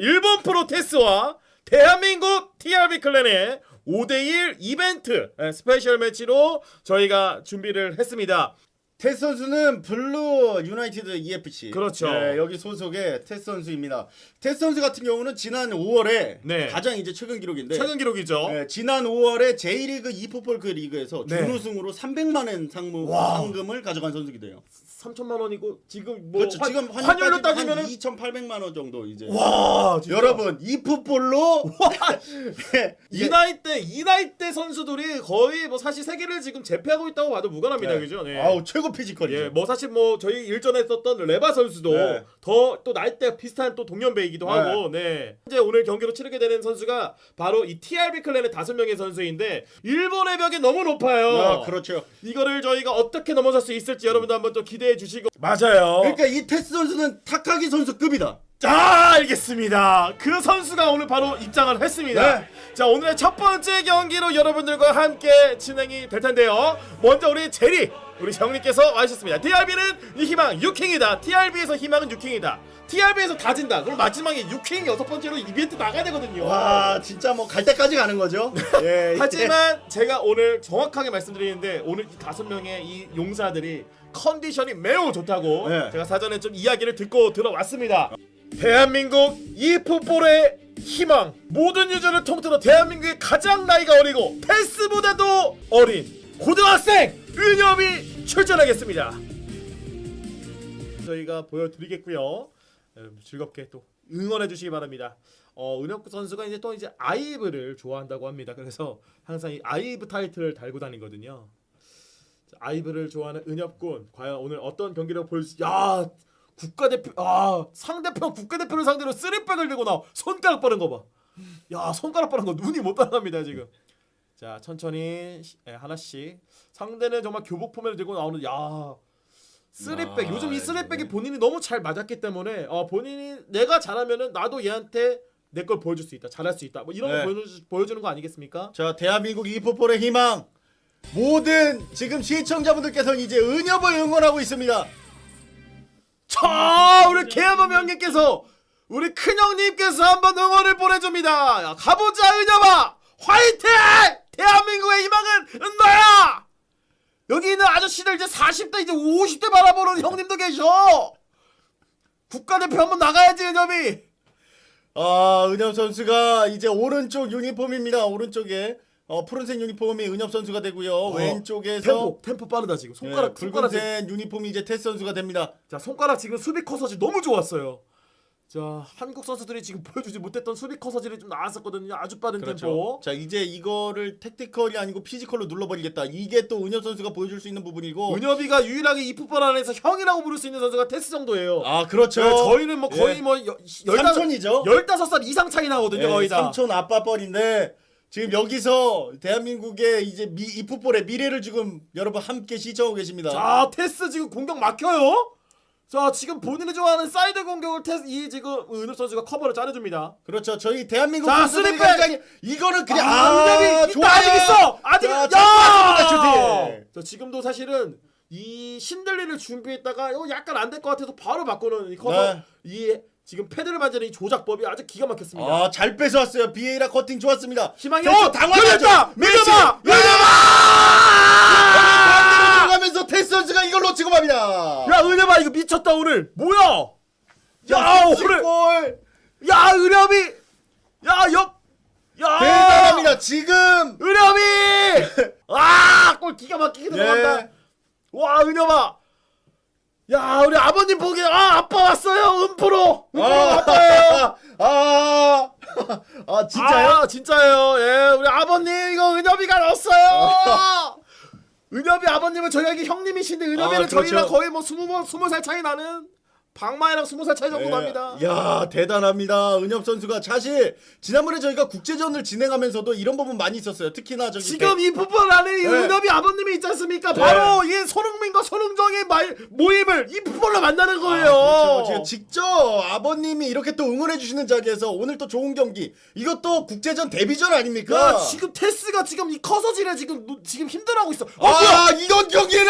일본 프로테스와 대한민국 TRB 클랜의 5대1 이벤트 예, 스페셜 매치로 저희가 준비를 했습니다. 테스 선수는 블루 유나이티드 EFC. 그렇죠. 네, 여기 소속의 테스 선수입니다. 테스 선수 같은 경우는 지난 5월에 네. 가장 이제 최근 기록인데 최근 기록이죠. 네, 지난 5월에 J리그 e포폴 그 리그에서 네. 준우승으로 300만 원 상무 와. 상금을 가져간 선수이기도 해요. 3천만 원이고 지금 뭐 그렇죠. 환- 지금 환율로 따지면 은 2,800만 원 정도 이제. 와 진짜. 여러분 e포폴로 네, 이 나이 때 이 나이 때 선수들이 거의 뭐 사실 세계를 지금 제패하고 있다고 봐도 무관합니다, 네. 그죠? 네. 아우 최고 피지컬이죠. 예, 뭐 사실 뭐 저희 일전에 했었던 레바 선수도 네. 더 또 나이대 비슷한 또 동년배이기도 네. 하고, 네. 현재 오늘 경기로 치르게 되는 선수가 바로 이 TRB 클랜의 다섯 명의 선수인데 일본의 벽이 너무 높아요. 아, 그렇죠. 이거를 저희가 어떻게 넘어설 수 있을지 여러분도 한번 좀 기대해 주시고 맞아요. 그러니까 이 테스 선수는 타카기 선수급이다. 자 알겠습니다. 그 선수가 오늘 바로 입장을 했습니다. 네. 자 오늘의 첫 번째 경기로 여러분들과 함께 진행이 될 텐데요. 먼저 우리 제리 우리 정님께서 와주셨습니다. TRB는 이 희망 6킹이다. TRB에서 희망은 6킹이다. TRB에서 다진다. 그럼 마지막에 6킹 여섯 번째로 이벤트 나가야 되거든요. 와 진짜 뭐 갈 때까지 가는 거죠. 예. 하지만 제가 오늘 정확하게 말씀드리는데 오늘 이 다섯 명의 이 용사들이 컨디션이 매우 좋다고 네. 제가 사전에 좀 이야기를 듣고 들어왔습니다. 대한민국 이 풋볼의 희망 모든 유저를 통틀어 대한민국의 가장 나이가 어리고 패스보다도 어린 고등학생 은엽이 출전하겠습니다. 저희가 보여드리겠고요. 여러분 즐겁게 또 응원해 주시기 바랍니다. 어, 은혁 선수가 이제 또 이제 아이브를 좋아한다고 합니다. 그래서 항상 이 아이브 타이틀을 달고 다니거든요. 자, 아이브를 좋아하는 은혁군 과연 오늘 어떤 경기를 보여줄지 야 국가대표 아 상대편 국가대표를 상대로 쓰리백을 들고 나와 손가락 빠른 거 봐. 야 손가락 빠른 거 눈이 못 따라갑니다 지금. 자 천천히 시- 예, 하나씩 상대는 정말 교복 포면을 들고 나오는 야 쓰리백 아, 요즘 이 쓰리백이 네. 본인이 너무 잘 맞았기 때문에 어 본인이 내가 잘하면은 나도 얘한테 내 걸 보여줄 수 있다 잘할 수 있다 뭐 이런 네. 거 보여주, 보여주는 거 아니겠습니까? 자 대한민국 e포폴의 희망 모든 지금 시청자분들께서는 이제 은협을 응원하고 있습니다. 자 우리 개야범 형님께서 우리 큰 형님께서 한번 응원을 보내줍니다. 야, 가보자 은혁아! 화이팅! 대한민국의 희망은 너야! 여기 있는 아저씨들 이제 40대 이제 50대 바라보는 형님도 계셔! 국가대표 한번 나가야지 은혁이! 아 은협 선수가 이제 오른쪽 유니폼입니다. 오른쪽에 어, 푸른색 유니폼이 은협 선수가 되고요. 왼쪽에서 템포 템포 빠르다 지금 손가락 예, 손가락 지금- 붉은색 유니폼이 이제 테스 선수가 됩니다. 자 손가락 지금 수비 커서지 너무 좋았어요. 자 한국 선수들이 지금 보여주지 못했던 수비 커서질이 좀 나왔었거든요. 아주 빠른 그렇죠. 템포. 자 이제 이거를 택티컬이 아니고 피지컬로 눌러버리겠다. 이게 또 은협 선수가 보여줄 수 있는 부분이고. 은엽이가 유일하게 이 풋볼 안에서 형이라고 부를 수 있는 선수가 테스 정도예요. 아 그렇죠. 네, 저희는 뭐 거의 예. 뭐 여- 열다섯 삼촌이죠. 열다섯 살 이상 차이 나거든요. 거의 다. 예, 삼촌 아빠 뻘인데 지금 여기서 대한민국의 이제 미, 이 풋볼의 미래를 지금 여러분 함께 시청하고 계십니다. 자 테스 지금 공격 막혀요. 자 지금 본인이 좋아하는 사이드 공격을 테스 이 지금 은엽 선수가 커버를 짜내줍니다. 그렇죠. 저희 대한민국 자, 선수들이 쓰리백! 굉장히 이거는 그냥 아, 은엽이 좋아요. 있다, 아직 있어. 아직 자, 야! 슈팅. 자 지금도 사실은 이 신들리를 준비했다가 이거 약간 안 될 것 같아서 바로 바꾸는 이 커서 네. 이 지금 패드를 이 조작법이 아주 기가 막혔습니다. 아, 잘 뺏어왔어요. 비에이라 커팅 좋았습니다. 희망이 어. 열렸다 메시! 밀어봐 반대로 밀어봐 들어가면서 테스 선수가 이걸 놓치고 맙니다. 야 은혜봐 이거 미쳤다 오늘 뭐야 야 오늘 골 야 은혜비 야옆 야 대단합니다. 지금 은혜비 아골 기가 막히게 들어간다 예. 와 은혜봐 야 우리 아버님 보기 아 아빠 왔어요 은프로 은프로 아빠예요 아, 아, 진짜요? 아, 진짜예요. 예, 우리 아버님 이거 은엽이가 넣었어요. 은엽이 아버님은 저희에게 형님이신데 은엽이는 아, 그렇죠. 저희랑 거의 뭐 스무 스무 살 차이 나는 박마이랑 스무 살 차이 정도 납니다. 예. 야 대단합니다. 은엽 선수가 사실 지난번에 저희가 국제전을 진행하면서도 이런 부분 많이 있었어요. 특히나 저기 지금 이 부분 안에 이 네. 은엽이 아버님이 있지 않습니까? 바로 이 손흥민과 손흥정의 말 모임을 이 부분로 만나는 거예요. 아, 그렇죠. 지금 직접 아버님이 이렇게 또 응원해 주시는 자리에서 오늘 또 좋은 경기 이것도 국제전 데뷔전 아닙니까? 야, 지금 테스가 지금 이 커서질에 지금 노- 지금 힘들어하고 있어. 아, 뭐야? 아 이건 경기를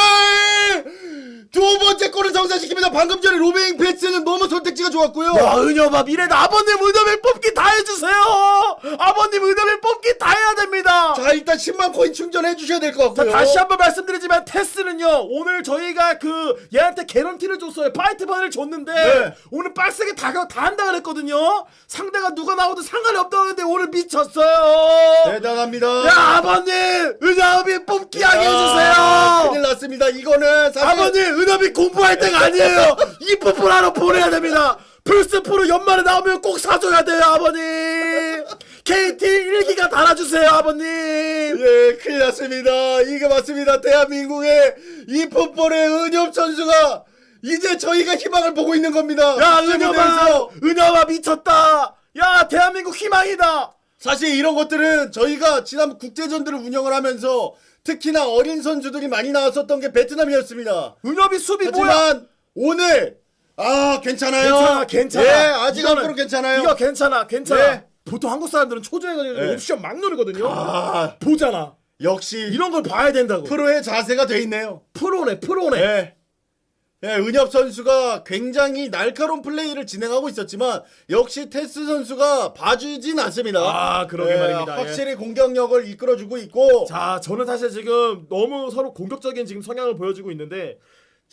두 번째 골을 성사시킵니다. 방금 전에 로베인 이 패스는 너무 선택지가 좋았고요. 야 은여봐 미래는 아버님 은여맨 뽑기 다 해주세요 아버님 은여맨 뽑기 다 해야 됩니다 자 일단 10만 코인 충전해 주셔야 될 것 자 같고요. 다시 한번 말씀드리지만 테스는요 오늘 저희가 그 얘한테 개런티를 줬어요 파이트판을 줬는데 네. 오늘 빡세게 다, 다 한다 그랬거든요 상대가 누가 나오든 상관이 없다고 했는데 오늘 미쳤어요 대단합니다. 야 아버님 은여맨 뽑기 하게 야, 해주세요 큰일 났습니다. 이거는 사실 아버님 은하비 공부할 때가 아니에요 이 뽀뽀라로 보내야 됩니다 플스4로 연말에 나오면 꼭 사줘야 돼요 아버님 KT 일기가 달아주세요 아버님 예, 큰일 났습니다. 이게 맞습니다. 대한민국의 이 풋볼의 은엽 선수가 이제 저희가 희망을 보고 있는 겁니다. 야 무대에서. 은여봐 미쳤다 야 대한민국 희망이다 사실 이런 것들은 저희가 지난 국제전들을 운영을 하면서 특히나 어린 선수들이 많이 나왔었던 게 베트남이었습니다. 은여비 수비 뭐야 하지만 오늘 아 괜찮아요. 괜찮아 괜찮아 예, 아직 이거는- 앞으로 괜찮아요. 이거 괜찮아 괜찮아 네. 보통 한국 사람들은 초조해가지고 네. 옵션 막 누르거든요 아 보잖아 역시 이런 걸 봐야 된다고 프로의 자세가 돼 있네요. 프로네 프로네 예. 예, 은엽 선수가 굉장히 날카로운 플레이를 진행하고 있었지만 역시 테스 선수가 봐주진 않습니다. 아, 그러게 예, 말입니다. 확실히 공격력을 이끌어주고 있고 자, 저는 사실 지금 너무 서로 공격적인 지금 성향을 보여주고 있는데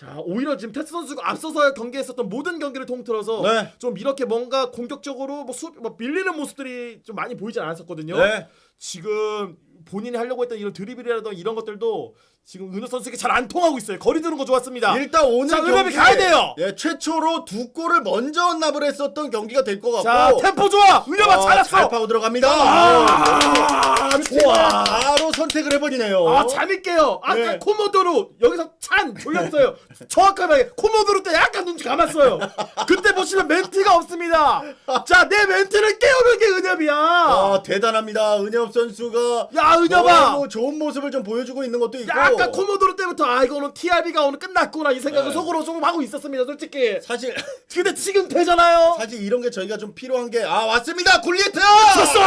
자, 오히려 지금 테스 선수가 앞서서 경기했었던 모든 경기를 통틀어서 네. 좀 이렇게 뭔가 공격적으로 뭐, 수, 뭐 밀리는 모습들이 좀 많이 보이지 않았었거든요. 네. 지금 본인이 하려고 했던 이런 드리블이라든가 이런 것들도 지금 은호 선수에게 잘 안 통하고 있어요. 거리 두는 거 좋았습니다. 일단 오늘 자, 은엽이 경기에, 가야 돼요. 예, 최초로 두 골을 먼저 헌납을 했었던 경기가 될 것 자, 같고 템포 좋아. 은호가 어, 잘했어. 잘 파고 들어갑니다. 아, 좋아. 바로 선택을 해버리네요. 아 재밌게요. 아까 네. 코모도로 여기서 찬 돌렸어요. 정확하게 코모도로 때 약간 눈치 감았어요. 그때 보시면 멘트가 없습니다. 자 내 멘트를 깨우는 게 은엽이야. 아, 대단합니다. 은엽 선수가 야 은엽아. 너무 좋은 모습을 좀 보여주고 있는 것도 있고 야, 아까 코모도로 때부터 아 이거는 TRB가 오늘 끝났구나 이 생각을 네. 속으로 조금 하고 있었습니다. 솔직히. 사실 근데 지금 되잖아요. 사실 이런 게 저희가 좀 필요한 게 아 왔습니다 굴리트 쳤어.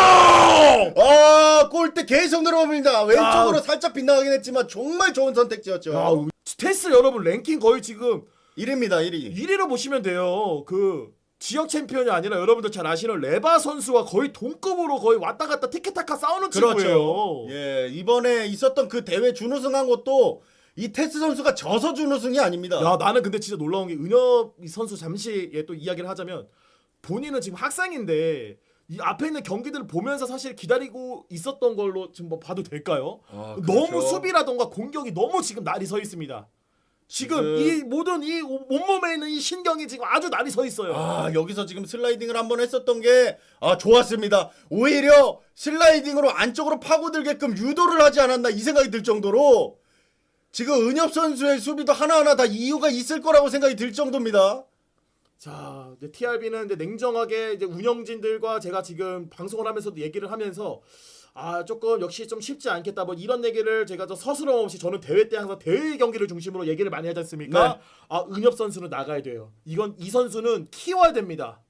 아 골대 계속 늘어봅니다 왼쪽으로 야. 살짝 빗나가긴 했지만 정말 좋은 선택지였죠 야, 스테스 여러분 랭킹 거의 지금 1위입니다 1위 1위로 보시면 돼요. 그 지역 챔피언이 아니라 여러분들 잘 아시는 레바 선수와 거의 동급으로 거의 왔다 갔다 티켓타카 싸우는 친구예요. 그렇죠 예 이번에 있었던 그 대회 준우승한 것도 이 테스 선수가 져서 준우승이 아닙니다 야 나는 근데 진짜 놀라운 게 은엽 이 선수 잠시 예, 또 이야기를 하자면 본인은 지금 학생인데 이 앞에 있는 경기들을 보면서 사실 기다리고 있었던 걸로 지금 뭐 봐도 될까요? 아, 너무 그렇죠. 수비라던가 공격이 너무 지금 날이 서 있습니다. 지금, 이 모든 이 온몸에 있는 이 신경이 지금 아주 날이 서 있어요. 아 여기서 지금 슬라이딩을 한번 했었던 게 아 좋았습니다 오히려 슬라이딩으로 안쪽으로 파고들게끔 유도를 하지 않았나 이 생각이 들 정도로 지금 은엽 선수의 수비도 하나하나 다 이유가 있을 거라고 생각이 들 정도입니다 자, 이제 TRB는 이제 냉정하게 이제 운영진들과 제가 지금 방송을 하면서도 얘기를 하면서 아 조금 역시 좀 쉽지 않겠다 뭐 이런 얘기를 제가 저 서스럼 없이 저는 대회 때 항상 대회 경기를 중심으로 얘기를 많이 하지 않습니까? 네. 아 은엽 선수는 나가야 돼요. 이건 이 선수는 키워야 됩니다.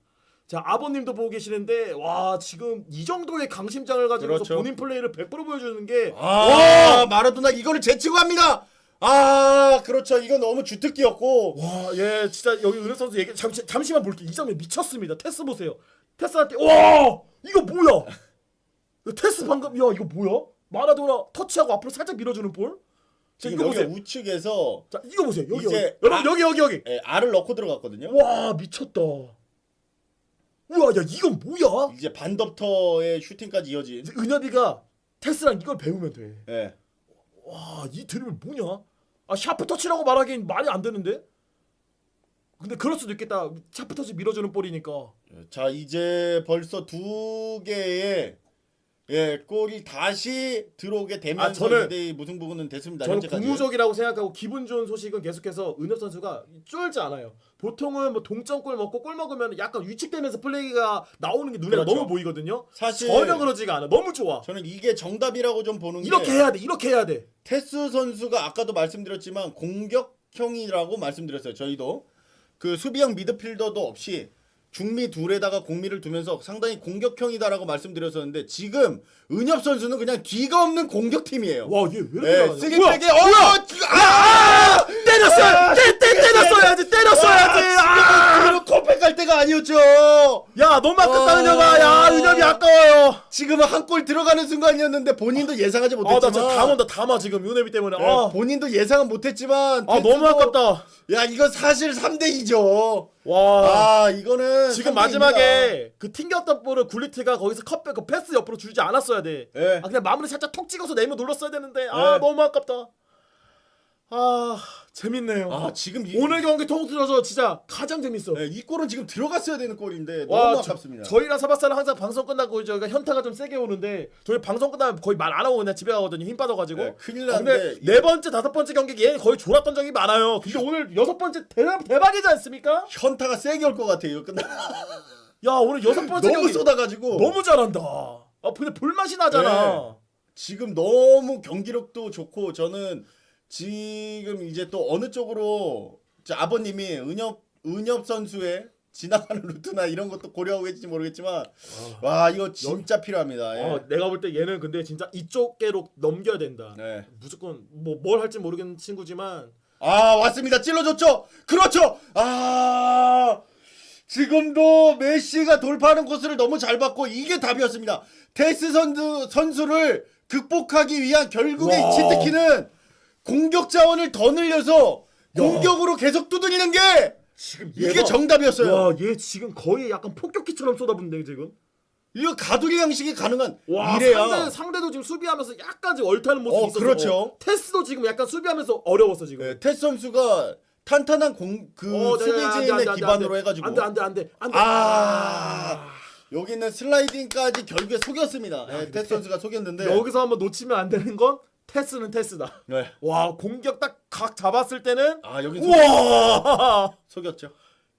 자 아버님도 보고 계시는데 와 지금 이 정도의 강심장을 가지고 그렇죠. 본인 플레이를 100% 보여주는 게아 마라도나 이거를 제치고 합니다 아 그렇죠 이건 너무 주특기였고 와, 예, 진짜 여기 은혜 선수 얘기 잠시 잠시만 볼게요. 이 장면 미쳤습니다. 테스 보세요. 테스한테 와, 이거 뭐야? 테스 방금 야, 이거 뭐야? 마라도나 터치하고 앞으로 살짝 밀어주는 볼. 자, 지금 이거 여기 보세요. 우측에서 자, 이거 보세요. 여기 이제 여기. 여러분 아- 여기 여기 여기. 예, 알을 넣고 들어갔거든요 와, 미쳤다. 우와, 야, 이건 뭐야? 이제 반덥터의 슈팅까지 이어진 이제 은엽이가 테스랑 이걸 배우면 돼. 예. 와, 이 드립을 뭐냐? 아, 샤프 터치라고 말하기엔 말이 안 되는데. 근데 그럴 수도 있겠다. 샤프 터치 밀어주는 볼이니까. 자 이제 벌써 두 개의 예 골이 다시 들어오게 되면서 아, 저는- 2대2 무승부는 됐습니다. 저는 현재까지. 고무적이라고 생각하고 기분 좋은 소식은 계속해서 은엽 선수가 쫄지 않아요. 보통은 뭐 동점골 먹고 골 먹으면 약간 위축되면서 플레이가 나오는 게 눈에 그렇죠. 너무 보이거든요. 사실 전혀 그러지가 않아. 너무 좋아. 저는 이게 정답이라고 좀 보는 이렇게 게 해야 돼. 이렇게 해야 돼. 테스 선수가 아까도 말씀드렸지만 공격형이라고 말씀드렸어요. 저희도 그 수비형 미드필더도 없이 중미 둘에다가 공미를 두면서 상당히 공격형이다라고 말씀드렸었는데 지금 은엽 선수는 그냥 뒤가 없는 공격팀이에요. 와, 얘왜 이렇게 네, 잘하냐? 쓰기백에 어? 아! 때렸어요. 때, 때, 때, 때렸어야지 때렸어야지 아! 지금 컵백 갈 때가 아니었죠. 야 아깝다 어. 은혁아 야 은혁이 아까워요 지금은 한 골 들어가는 순간이었는데 본인도 예상하지 아나 못했지만 진짜 다 온다 다마 지금 은혜비 때문에 예, 아, 본인도 예상은 못했지만 아 너무 아깝다 야 이거 사실 3대 2죠. 와 아 이거는 지금 3대2입니다. 마지막에 그 튕겼던 볼을 굴리트가 거기서 컵백 그 패스 옆으로 주지 않았어야 돼. 예. 아 그냥 마무리 살짝 톡 찍어서 네이버 눌렀어야 되는데 아 네. 너무 아깝다. 아 재밌네요. 아 지금 이, 오늘 경기 통틀어서 진짜 가장 재밌어. 예, 이 골은 지금 들어갔어야 되는 골인데 와, 너무 저- 아깝습니다. 저희랑 사바사는 항상 방송 끝나고 저희가 현타가 좀 세게 오는데 저희 방송 끝나면 거의 말 안 하고 그냥 집에 가거든요. 힘 빠져가지고. 네, 큰일 아, 났는데 네 번째 다섯 번째 경기 얘는 거의 졸았던 적이 많아요. 근데 오늘 여섯 번째 대박 대박이지 않습니까? 현타가 세게 올 것 같아요. 끝나 야 오늘 여섯 번째 너무 경기 쏟아가지고 너무 잘한다. 아 근데 볼 맛이 나잖아. 지금 너무 경기력도 좋고 저는 지금 이제 또 어느 쪽으로 아버님이 은엽 은엽 선수의 지나가는 루트나 이런 것도 고려하고 계실지 모르겠지만 와 이거 진짜 필요합니다. 예. 어, 내가 볼 때 얘는 근데 진짜 이쪽 계로 넘겨야 된다. 네. 무조건 뭐 뭘 할지 모르겠는 친구지만 아 왔습니다. 찔러줬죠. 그렇죠. 아 지금도 메시가 돌파하는 코스를 너무 잘 봤고 이게 답이었습니다. 테스 선수 선수를 극복하기 위한 결국의 와. 치트키는 공격 자원을 더 늘려서 공격으로 계속 두드리는 게 지금 이게 정답이었어요. 와, 얘 지금 거의 약간 폭격기처럼 쏟아붓네 지금. 이거 가두리 양식이 가능한 와, 이래야 상대 상대도 지금 수비하면서 약간 지금 얼타는 모습이 어, 있어서. 그렇죠. 테스도 지금 약간 수비하면서 어려웠어 지금. 네, 테스 선수가 탄탄한 공 그 어, 네, 안 돼, 안 돼, 수비진의 안 돼, 기반으로. 해가지고 안돼 안돼 안돼 안돼. 아 여기는 슬라이딩까지 결국에 속였습니다. 네, 테스 선수가 속였는데 여기서 한번 놓치면 안 되는 건 테스는 테스다. 네. 와 공격 딱 각 잡았을 때는 아 여기 속, 우와. 속였죠.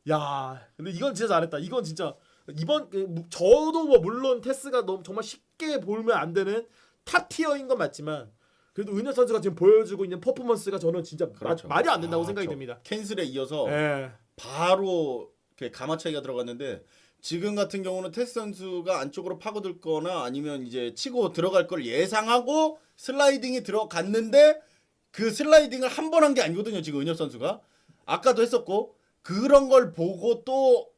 야, 근데 이건 진짜 잘했다. 이건 진짜 이번 그, 무- 저도 뭐 물론 테스가 너무 정말 쉽게 보면 안 되는 탑 티어인 건 맞지만 그래도 은혁 선수가 지금 보여주고 있는 퍼포먼스가 저는 진짜 그렇죠. 마- 말이 안 된다고 아, 생각이 저 듭니다. 캔슬에 이어서 예. 바로 이렇게 가마차기가 들어갔는데 지금 같은 경우는 테스 선수가 안쪽으로 파고들 거나 아니면 이제 치고 들어갈 걸 예상하고 슬라이딩이 들어갔는데 그 슬라이딩을 한 번 한 게 아니거든요. 지금 은혁 선수가 아까도 했었고 그런 걸 보고 또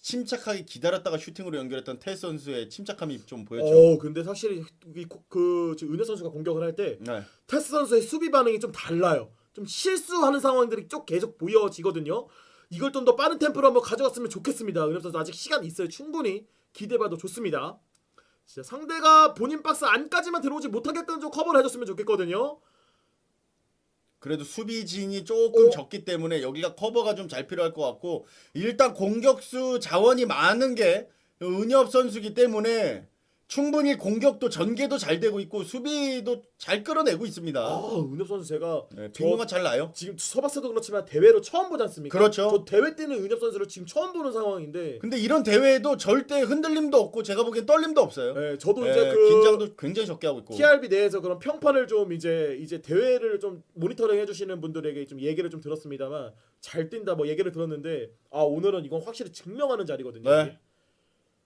침착하게 기다렸다가 슈팅으로 연결했던 테스 선수의 침착함이 좀 보였죠. 어, 근데 사실 이 고- 그 지금 은혁 선수가 공격을 할 때 네. 테스 선수의 수비 반응이 좀 달라요. 좀 실수하는 상황들이 쭉 계속 보여지거든요. 이걸 좀 더 빠른 템포로 한번 가져갔으면 좋겠습니다. 은혁 선수 아직 시간 있어요. 충분히 기대해봐도 좋습니다. 진짜 상대가 본인 박스 안까지만 들어오지 못하게끔 좀 커버를 해줬으면 좋겠거든요. 그래도 수비진이 조금 어? 적기 때문에 여기가 커버가 좀 잘 필요할 것 같고 일단 공격수 자원이 많은 게 은엽 선수기 때문에 충분히 공격도 전개도 잘 되고 있고 수비도 잘 끌어내고 있습니다. 아, 은혁 선수 제가 네, 저 빙고가 잘 나요. 지금 서봤어도 그렇지만 대회로 처음 보지 않습니까? 그렇죠. 저 대회 뛰는 은혁 선수를 지금 처음 보는 상황인데, 근데 이런 대회에도 절대 흔들림도 없고 제가 보기엔 떨림도 없어요. 네, 저도 네, 이제 그 긴장도 굉장히 적게 하고 있고. TRB 내에서 그런 평판을 좀 이제 이제 대회를 좀 모니터링 해주시는 분들에게 좀 얘기를 좀 들었습니다만 잘 뛴다 뭐 얘기를 들었는데 아 오늘은 이건 확실히 증명하는 자리거든요. 네.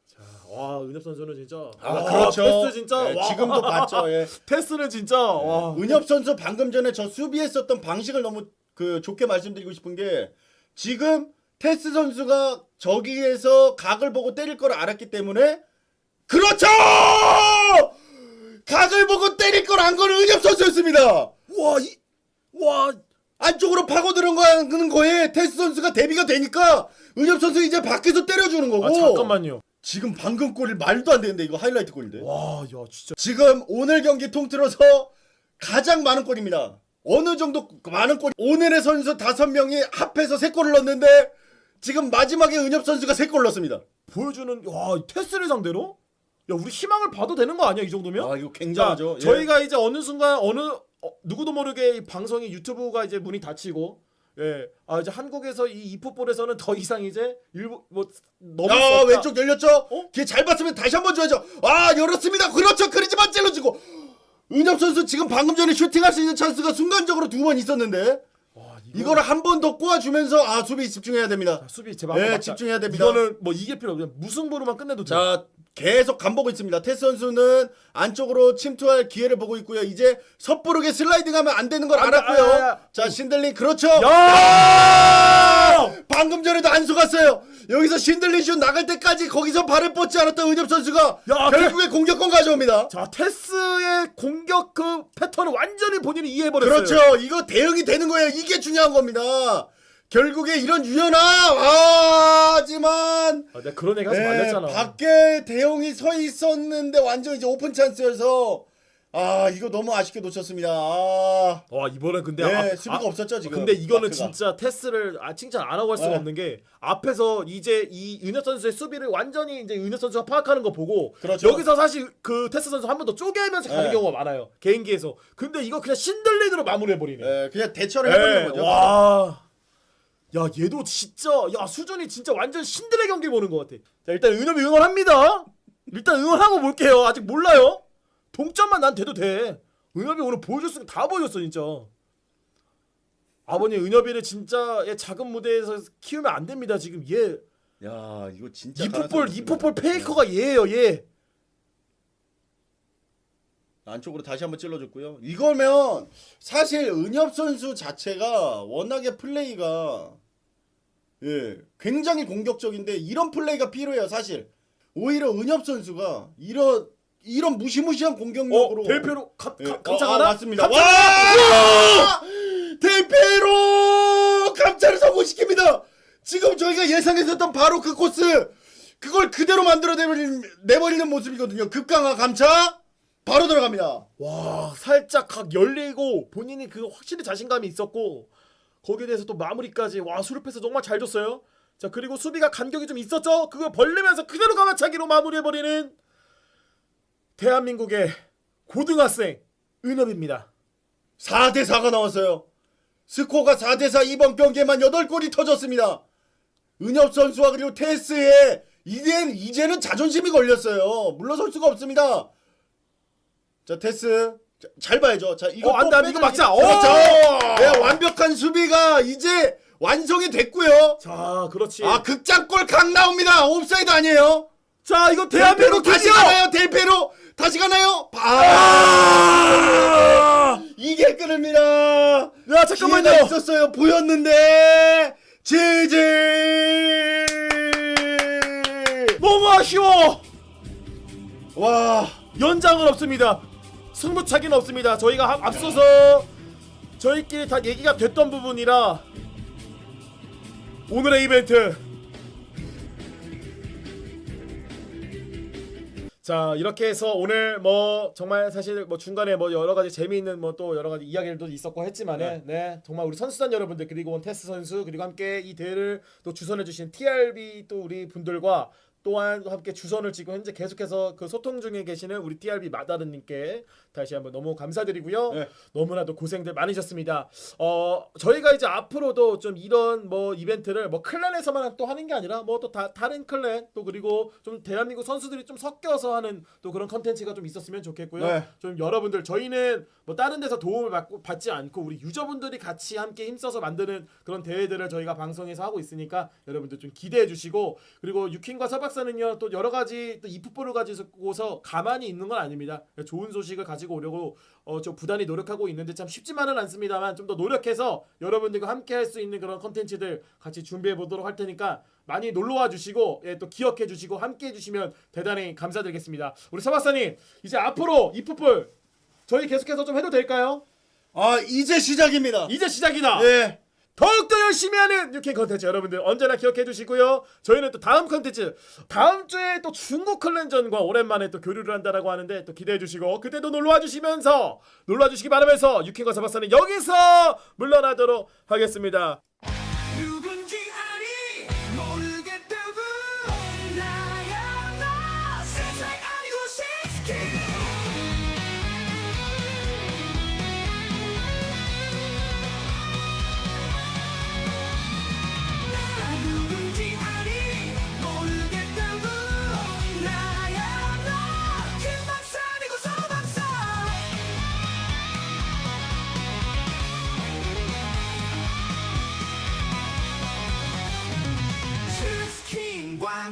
자, 와 은엽 선수는 진짜 아, 와, 그렇죠. 테스 진짜 네, 와, 지금도 봤죠. 예. 테스는 진짜 와 은엽 선수 방금 전에 저 수비했었던 방식을 너무 그 좋게 말씀드리고 싶은 게 지금 테스 선수가 저기에서 각을 보고 때릴 걸 알았기 때문에 그렇죠! 각을 보고 때릴 걸안건 은엽 선수였습니다. 와 이 와 안쪽으로 파고드는 거에 테스 선수가 대비가 되니까 은엽 선수 이제 밖에서 때려주는 거고 아, 잠깐만요. 지금 방금 골이 말도 안 되는데 이거 하이라이트 골인데 와 야 진짜 지금 오늘 경기 통틀어서 가장 많은 골입니다. 어느 정도 많은 골? 오늘의 선수 다섯 명이 합해서 세 골을 넣었는데 지금 마지막에 은엽 선수가 세골 넣었습니다. 보여주는 와 테스를 상대로 야 우리 희망을 봐도 되는 거 아니야 이 정도면? 아 이거 굉장하죠. 자, 저희가 이제 어느 순간 어느 어, 누구도 모르게 이 방송이 유튜브가 이제 문이 닫히고 예. 아 이제 한국에서 이 이풋볼에서는 더 이상 이제 일부 뭐 너무 아 왼쪽 열렸죠? 어? 기회 잘 봤으면 다시 한번 줘야죠. 아 열었습니다. 그렇죠. 그러지만 찔러주고 은엽 선수 지금 방금 전에 슈팅할 수 있는 찬스가 순간적으로 두 번 있었는데 와, 이거를 한 번 더 꼬아주면서 아 수비 집중해야 됩니다. 자, 수비 제발 네, 한번 막자. 집중해야 됩니다. 이거는 뭐 이게 필요 없어. 무승부로만 끝내도 돼. 자 계속 간보고 있습니다. 테스 선수는 안쪽으로 침투할 기회를 보고 있고요. 이제 섣부르게 슬라이딩하면 안 되는 걸 안 돼, 알았고요. 아, 아, 아. 자 신들린 그렇죠. 야! 방금 전에도 안 속았어요. 여기서 신들린 슛 나갈 때까지 거기서 발을 뻗지 않았던 은엽 선수가 야, 결국에 공격권 가져옵니다. 자 테스의 공격 그 패턴을 완전히 본인이 이해해버렸어요. 그렇죠. 이거 대응이 되는 거예요. 이게 중요한 겁니다. 결국에 이런 유연함. 아, 하지만 아, 내가 그런 얘기 하지 네, 말랬잖아. 밖에 대용이 서 있었는데 완전 이제 오픈 찬스여서 아 이거 너무 아쉽게 놓쳤습니다. 아, 와 이번엔 근데 네, 앞- 수비가 아, 없었죠 지금. 근데 이거는 마크가. 진짜 테스를 아, 칭찬 안 하고 할 수가 네. 없는 게 앞에서 이제 이 은혁 선수의 수비를 완전히 이제 은혁 선수가 파악하는 거 보고 그렇죠. 여기서 사실 그 테스 선수 한 번 더 쪼개면서 가는 네. 경우가 많아요 개인기에서 근데 이거 그냥 신들린으로 마무리해 버리네. 네, 그냥 대처를 해버리는 거죠. 와. 야 얘도 진짜 야 수준이 진짜 완전 신들의 경기 보는 것 같아. 자 일단 은엽이 응원합니다. 일단 응원하고 볼게요. 아직 몰라요. 동점만 난 돼도 돼. 은엽이 오늘 보여줬으면 다 보여줬어 진짜. 아버님 은엽이를 진짜 얘 작은 무대에서 키우면 안 됩니다. 지금 얘 야 이거 진짜 이풋볼. 이풋볼 페이커가 얘예요 얘. 안쪽으로 다시 한번 찔러줬고요. 이거면 사실 은엽 선수 자체가 워낙에 플레이가 예 굉장히 공격적인데 이런 플레이가 필요해요 사실. 오히려 은엽 선수가 이런 이런 무시무시한 공격력으로 어 대표로 감, 예, 감, 어? 아, 맞습니다. 와! 대패로 감차를 성공시킵니다. 지금 저희가 예상했었던 바로 그 코스 그걸 그대로 만들어 내버리는, 내버리는 모습이거든요. 급강화 감차 바로 들어갑니다. 와 살짝 각 열리고 본인이 그 확실히 자신감이 있었고 거기에 대해서 또 마무리까지 와 수루패스 정말 잘 줬어요. 자 그리고 수비가 간격이 좀 있었죠. 그걸 벌리면서 그대로 가마차기로 마무리해버리는 대한민국의 고등학생 은업입니다. 4대 4가 나왔어요. 스코어가 4대 4 이번 경기에만 8골이 터졌습니다. 은엽 선수와 그리고 테스에 이젠 이제는 자존심이 걸렸어요. 물러설 수가 없습니다. 자 테스 자, 잘 봐야죠. 자 이거 어, 안 돼, 안 돼, 이거 막자. 오! 그렇죠. 네, 완벽한 수비가 이제 완성이 됐고요. 자 그렇지. 아 극장골 강 나옵니다. 옵사이드 아니에요. 자 이거 대한민국 대한민국 다시 드디어 가나요? 델페로 다시 가나요? 아, 아! 이게 끊습니다. 야 기회가 잠깐만요. 있었어요. 보였는데 지지. 너무 아쉬워. 와, 연장은 없습니다. 승부차기는 없습니다. 저희가 앞- 앞서서 저희끼리 다 얘기가 됐던 부분이라 오늘의 이벤트 자 이렇게 해서 오늘 뭐 정말 사실 뭐 중간에 뭐 여러 가지 재미있는 뭐 또 여러 가지 이야기들도 있었고 했지만은 네. 정말 우리 선수단 여러분들 그리고 테스 선수 그리고 함께 이 대회를 또 주선해 주신 TRB 또 우리 분들과 또한 함께 주선을 지금 현재 계속해서 그 소통 중에 계시는 우리 TRB 마다르님께 다시 한번 너무 감사드리고요. 네. 너무나도 고생들 많으셨습니다. 어 저희가 이제 앞으로도 좀 이런 뭐 이벤트를 뭐 클랜에서만 또 하는 게 아니라 뭐 또 다른 클랜 또 그리고 좀 대한민국 선수들이 좀 섞여서 하는 또 그런 컨텐츠가 좀 있었으면 좋겠고요. 네. 좀 여러분들 저희는 뭐 다른 데서 도움을 받고 받지 않고 우리 유저분들이 같이 함께 힘써서 만드는 그런 대회들을 저희가 방송에서 하고 있으니까 여러분들 좀 기대해 주시고 그리고 유킹과 서박사는요 또 여러 가지 또 이풋볼을 가지고서 가만히 있는 건 아닙니다. 좋은 소식을 가지고 오려고 어, 저 부단히 노력하고 있는데 참 쉽지만은 않습니다만 좀 더 노력해서 여러분들과 함께 할 수 있는 그런 컨텐츠들 같이 준비해 보도록 할 테니까 많이 놀러 와 주시고 예, 또 기억해 주시고 함께 해 주시면 대단히 감사드리겠습니다. 우리 서 박사님 이제 앞으로 이풋볼 저희 계속해서 좀 해도 될까요? 아 이제 시작입니다. 이제 시작이다. 예, 더욱더 열심히 하는 유캔 컨텐츠 여러분들 언제나 기억해 주시고요. 저희는 또 다음 컨텐츠 다음 주에 또 중국 클랜전과 오랜만에 또 교류를 한다라고 하는데 또 기대해 주시고 그때도 놀러 와 주시면서 놀러 와 주시기 바라면서 유캔과 사바사는 여기서 물러나도록 하겠습니다.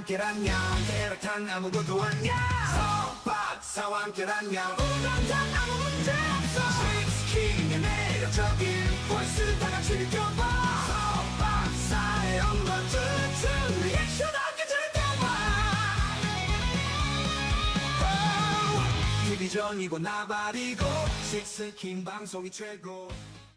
함께라면 계획한 아무것도 아니야 석박사와 함께라면 우당장 아무 문제 없어. 스위스킹의 매력적인 보이스 다 같이 느껴봐. 석박사의 엄마투투 리액션 함께 즐겨봐 TV전이고 나발이고 식스킹 방송이 최고